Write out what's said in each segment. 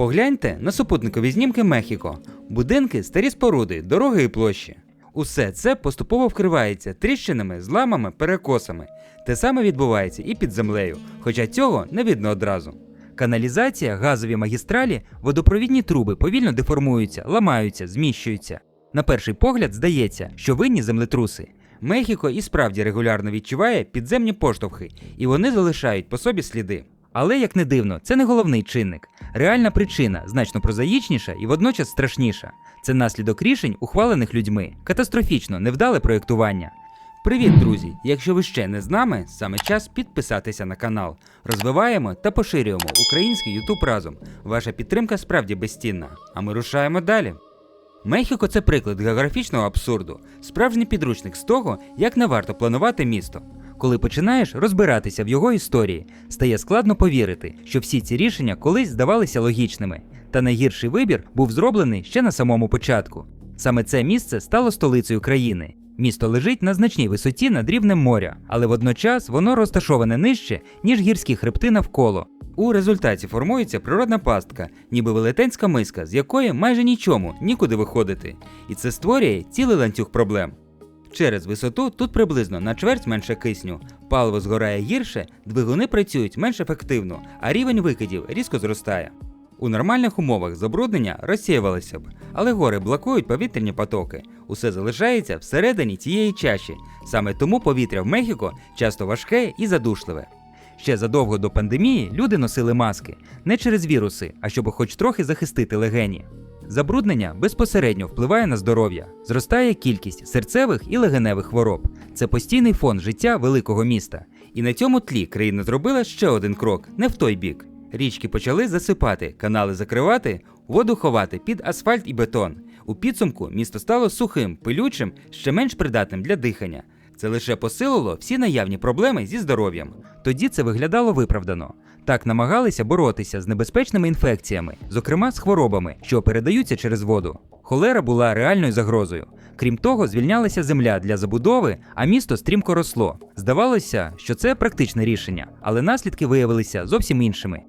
Погляньте на супутникові знімки Мехіко, будинки, старі споруди, дороги і площі. Усе це поступово вкривається тріщинами, зламами, перекосами. Те саме відбувається і під землею, хоча цього не видно одразу. Каналізація, газові магістралі, водопровідні труби повільно деформуються, ламаються, зміщуються. На перший погляд здається, що винні землетруси. Мехіко і справді регулярно відчуває підземні поштовхи, і вони залишають по собі сліди. Але, як не дивно, це не головний чинник. Реальна причина значно прозаїчніша і водночас страшніша. Це наслідок рішень, ухвалених людьми, катастрофічно невдале проєктування. Привіт, друзі! Якщо ви ще не з нами, саме час підписатися на канал. Розвиваємо та поширюємо український YouTube разом. Ваша підтримка справді безцінна. А ми рушаємо далі. Мехіко це приклад географічного абсурду, справжній підручник з того, як не варто планувати місто. Коли починаєш розбиратися в його історії, стає складно повірити, що всі ці рішення колись здавалися логічними. Та найгірший вибір був зроблений ще на самому початку. Саме це місце стало столицею країни. Місто лежить на значній висоті над рівнем моря, але водночас воно розташоване нижче, ніж гірські хребти навколо. У результаті формується природна пастка, ніби велетенська миска, з якої майже нічому нікуди виходити. І це створює цілий ланцюг проблем. Через висоту тут приблизно на чверть менше кисню, паливо згорає гірше, двигуни працюють менш ефективно, а рівень викидів різко зростає. У нормальних умовах забруднення розсіювалося б, але гори блокують повітряні потоки. Усе залишається всередині цієї чаші. Саме тому повітря в Мехіко часто важке і задушливе. Ще задовго до пандемії люди носили маски не через віруси, а щоб хоч трохи захистити легені. Забруднення безпосередньо впливає на здоров'я, зростає кількість серцевих і легеневих хвороб. Це постійний фон життя великого міста. І на цьому тлі країна зробила ще один крок не в той бік. Річки почали засипати, канали закривати, воду ховати під асфальт і бетон. У підсумку місто стало сухим, пилючим, ще менш придатним для дихання. Це лише посилило всі наявні проблеми зі здоров'ям. Тоді це виглядало виправдано. Так намагалися боротися з небезпечними інфекціями, зокрема з хворобами, що передаються через воду. Холера була реальною загрозою. Крім того, звільнялася земля для забудови, а місто стрімко росло. Здавалося, що це практичне рішення, але наслідки виявилися зовсім іншими.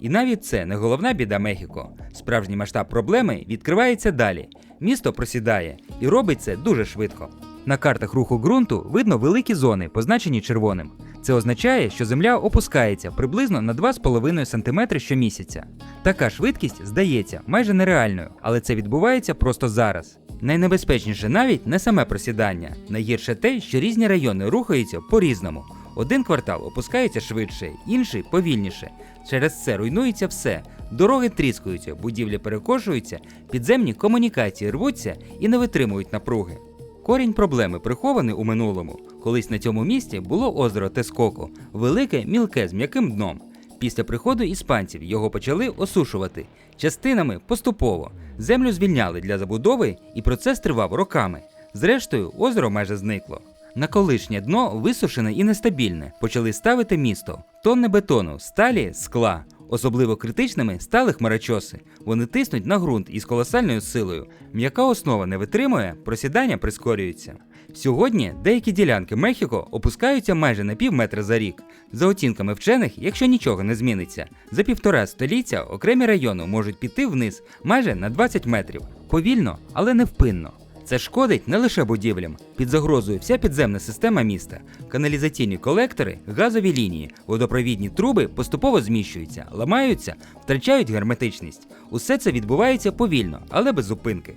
І навіть це не головна біда Мехіко. Справжній масштаб проблеми відкривається далі. Місто просідає і робить це дуже швидко. На картах руху ґрунту видно великі зони, позначені червоним. Це означає, що земля опускається приблизно на 2,5 см щомісяця. Така швидкість здається майже нереальною, але це відбувається просто зараз. Найнебезпечніше навіть не саме просідання. Найгірше те, що різні райони рухаються по-різному. Один квартал опускається швидше, інший повільніше. Через це руйнується все. Дороги тріскаються, будівлі перекошуються, підземні комунікації рвуться і не витримують напруги. Корінь проблеми прихований у минулому. Колись на цьому місці було озеро Тескоко, велике, мілке з м'яким дном. Після приходу іспанців його почали осушувати частинами поступово. Землю звільняли для забудови, і процес тривав роками. Зрештою, озеро майже зникло. На колишнє дно висушене і нестабільне почали ставити місто, тонни бетону, сталі, скла. Особливо критичними стали хмарочоси. Вони тиснуть на ґрунт із колосальною силою. М'яка основа не витримує, просідання прискорюється. Сьогодні деякі ділянки Мехіко опускаються майже на пів метра за рік. За оцінками вчених, якщо нічого не зміниться, за півтора століття окремі райони можуть піти вниз майже на 20 метрів. Повільно, але невпинно. Це шкодить не лише будівлям. Під загрозою вся підземна система міста, каналізаційні колектори, газові лінії, водопровідні труби поступово зміщуються, ламаються, втрачають герметичність. Усе це відбувається повільно, але без зупинки.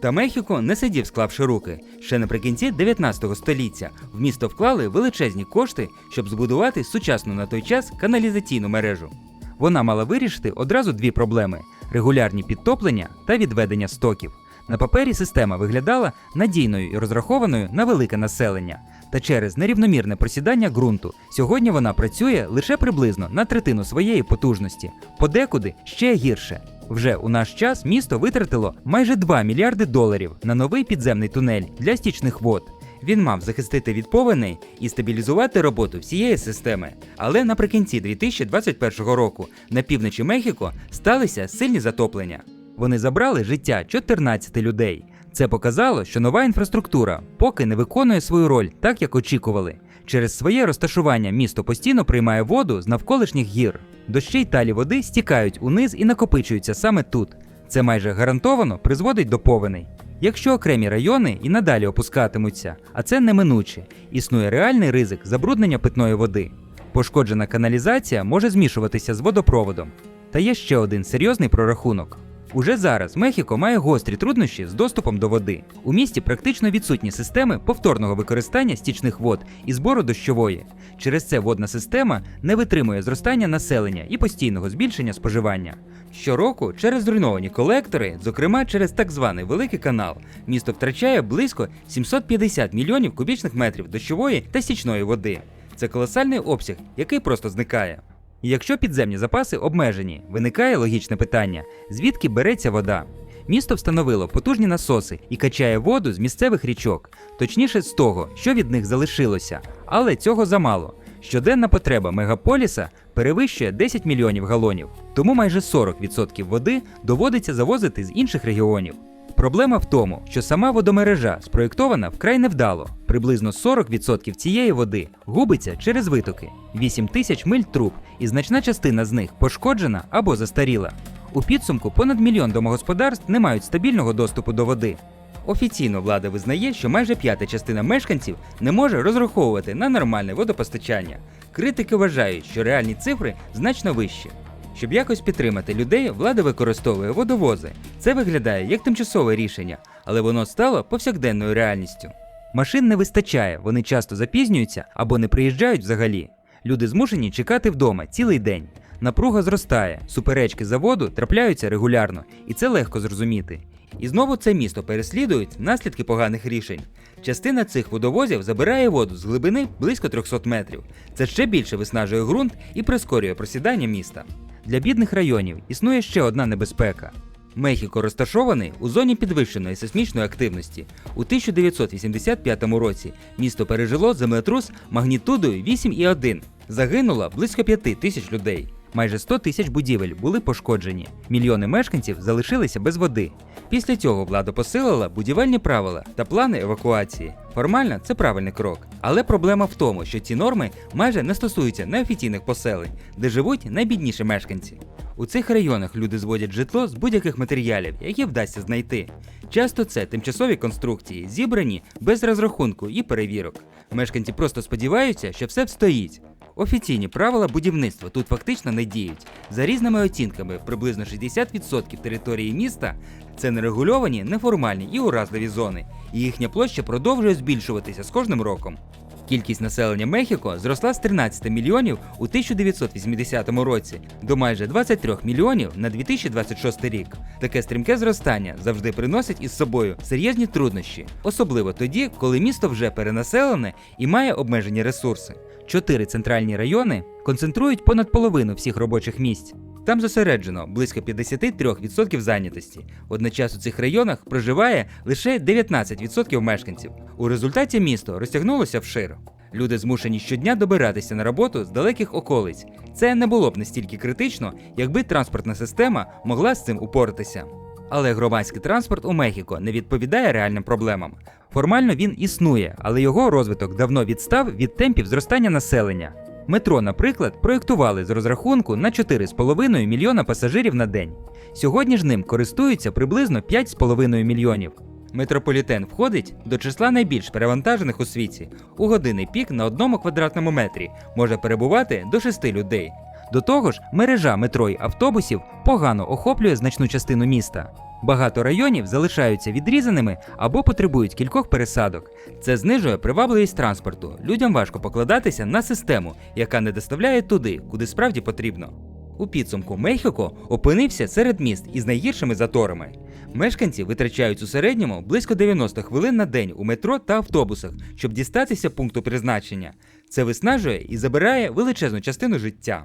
Та Мехіко не сидів, склавши руки. Ще наприкінці 19 століття в місто вклали величезні кошти, щоб збудувати сучасну на той час каналізаційну мережу. Вона мала вирішити одразу дві проблеми: регулярні підтоплення та відведення стоків. На папері система виглядала надійною і розрахованою на велике населення. Та через нерівномірне просідання ґрунту сьогодні вона працює лише приблизно на третину своєї потужності, подекуди ще гірше. Вже у наш час місто витратило майже 2 мільярди доларів на новий підземний тунель для стічних вод. Він мав захистити від повеней і стабілізувати роботу всієї системи. Але наприкінці 2021 року на півночі Мехіко сталися сильні затоплення. Вони забрали життя 14 людей. Це показало, що нова інфраструктура поки не виконує свою роль так, як очікували. Через своє розташування місто постійно приймає воду з навколишніх гір. Дощі й талі води стікають униз і накопичуються саме тут. Це майже гарантовано призводить до повеней. Якщо окремі райони і надалі опускатимуться, а це неминуче, існує реальний ризик забруднення питної води. Пошкоджена каналізація може змішуватися з водопроводом. Та є ще один серйозний прорахунок. Уже зараз Мехіко має гострі труднощі з доступом до води. У місті практично відсутні системи повторного використання стічних вод і збору дощової. Через це водна система не витримує зростання населення і постійного збільшення споживання. Щороку через зруйновані колектори, зокрема через так званий великий канал, місто втрачає близько 750 мільйонів кубічних метрів дощової та стічної води. Це колосальний обсяг, який просто зникає. Якщо підземні запаси обмежені, виникає логічне питання: звідки береться вода? Місто встановило потужні насоси і качає воду з місцевих річок, точніше з того, що від них залишилося, але цього замало. Щоденна потреба мегаполіса перевищує 10 мільйонів галонів, тому майже 40% води доводиться завозити з інших регіонів. Проблема в тому, що сама водомережа спроєктована вкрай невдало. Приблизно 40% цієї води губиться через витоки, 8 тисяч миль труб, і значна частина з них пошкоджена або застаріла. У підсумку понад мільйон домогосподарств не мають стабільного доступу до води. Офіційно влада визнає, що майже п'ята частина мешканців не може розраховувати на нормальне водопостачання. Критики вважають, що реальні цифри значно вищі. Щоб якось підтримати людей, влада використовує водовози. Це виглядає як тимчасове рішення, але воно стало повсякденною реальністю. Машин не вистачає, вони часто запізнюються або не приїжджають взагалі. Люди змушені чекати вдома цілий день. Напруга зростає, суперечки за воду трапляються регулярно, і це легко зрозуміти. І знову це місто переслідують наслідки поганих рішень. Частина цих водовозів забирає воду з глибини близько 300 метрів. Це ще більше виснажує ґрунт і прискорює просідання міста. Для бідних районів існує ще одна небезпека. Мехіко розташований у зоні підвищеної сейсмічної активності. У 1985 році місто пережило землетрус магнітудою 8,1. Загинуло близько 5 тисяч людей. Майже 100 тисяч будівель були пошкоджені. Мільйони мешканців залишилися без води. Після цього влада посилила будівельні правила та плани евакуації. Формально це правильний крок. Але проблема в тому, що ці норми майже не стосуються неофіційних поселень, де живуть найбідніші мешканці. У цих районах люди зводять житло з будь-яких матеріалів, які вдасться знайти. Часто це тимчасові конструкції, зібрані без розрахунку і перевірок. Мешканці просто сподіваються, що все встоїть. Офіційні правила будівництва тут фактично не діють. За різними оцінками, приблизно 60% території міста це нерегульовані, неформальні і уразливі зони, і їхня площа продовжує збільшуватися з кожним роком. Кількість населення Мехіко зросла з 13 мільйонів у 1980 році до майже 23 мільйонів на 2026 рік. Таке стрімке зростання завжди приносить із собою серйозні труднощі, особливо тоді, коли місто вже перенаселене і має обмежені ресурси. Чотири центральні райони концентрують понад половину всіх робочих місць. Там зосереджено близько 53% зайнятості. Водночас у цих районах проживає лише 19% мешканців. У результаті місто розтягнулося вшир. Люди змушені щодня добиратися на роботу з далеких околиць. Це не було б настільки критично, якби транспортна система могла з цим упоратися. Але громадський транспорт у Мехіко не відповідає реальним проблемам. Формально він існує, але його розвиток давно відстав від темпів зростання населення. Метро, наприклад, проєктували з розрахунку на 4,5 мільйона пасажирів на день. Сьогодні ж ним користуються приблизно 5,5 мільйонів. Метрополітен входить до числа найбільш перевантажених у світі. У години пік на одному квадратному метрі може перебувати до 6 людей. До того ж, мережа метро й автобусів погано охоплює значну частину міста. Багато районів залишаються відрізаними або потребують кількох пересадок. Це знижує привабливість транспорту. Людям важко покладатися на систему, яка не доставляє туди, куди справді потрібно. У підсумку Мехіко опинився серед міст із найгіршими заторами. Мешканці витрачають у середньому близько 90 хвилин на день у метро та автобусах, щоб дістатися пункту призначення. Це виснажує і забирає величезну частину життя.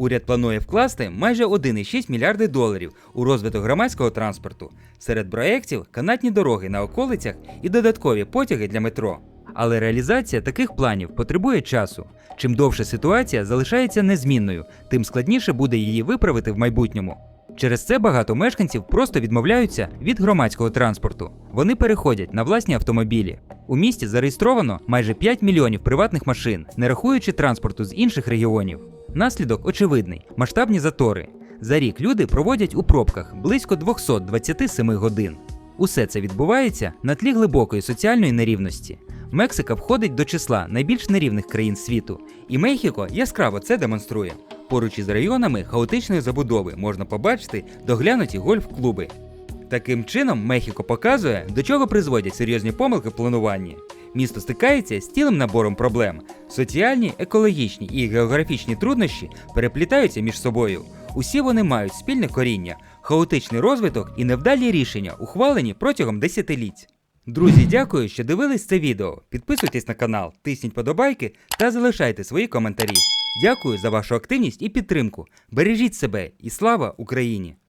Уряд планує вкласти майже 1,6 мільярди доларів у розвиток громадського транспорту. Серед проєктів канатні дороги на околицях і додаткові потяги для метро. Але реалізація таких планів потребує часу. Чим довше ситуація залишається незмінною, тим складніше буде її виправити в майбутньому. Через це багато мешканців просто відмовляються від громадського транспорту. Вони переходять на власні автомобілі. У місті зареєстровано майже 5 мільйонів приватних машин, не рахуючи транспорту з інших регіонів. Наслідок очевидний: масштабні затори. За рік люди проводять у пробках близько 227 годин. Усе це відбувається на тлі глибокої соціальної нерівності. Мексика входить до числа найбільш нерівних країн світу, і Мехіко яскраво це демонструє. Поруч із районами хаотичної забудови можна побачити доглянуті гольф-клуби. Таким чином, Мехіко показує, до чого призводять серйозні помилки в плануванні. Місто стикається з цілим набором проблем. Соціальні, екологічні і географічні труднощі переплітаються між собою. Усі вони мають спільне коріння, хаотичний розвиток і невдалі рішення, ухвалені протягом десятиліть. Друзі, дякую, що дивились це відео. Підписуйтесь на канал, тисніть подобайки та залишайте свої коментарі. Дякую за вашу активність і підтримку. Бережіть себе і слава Україні!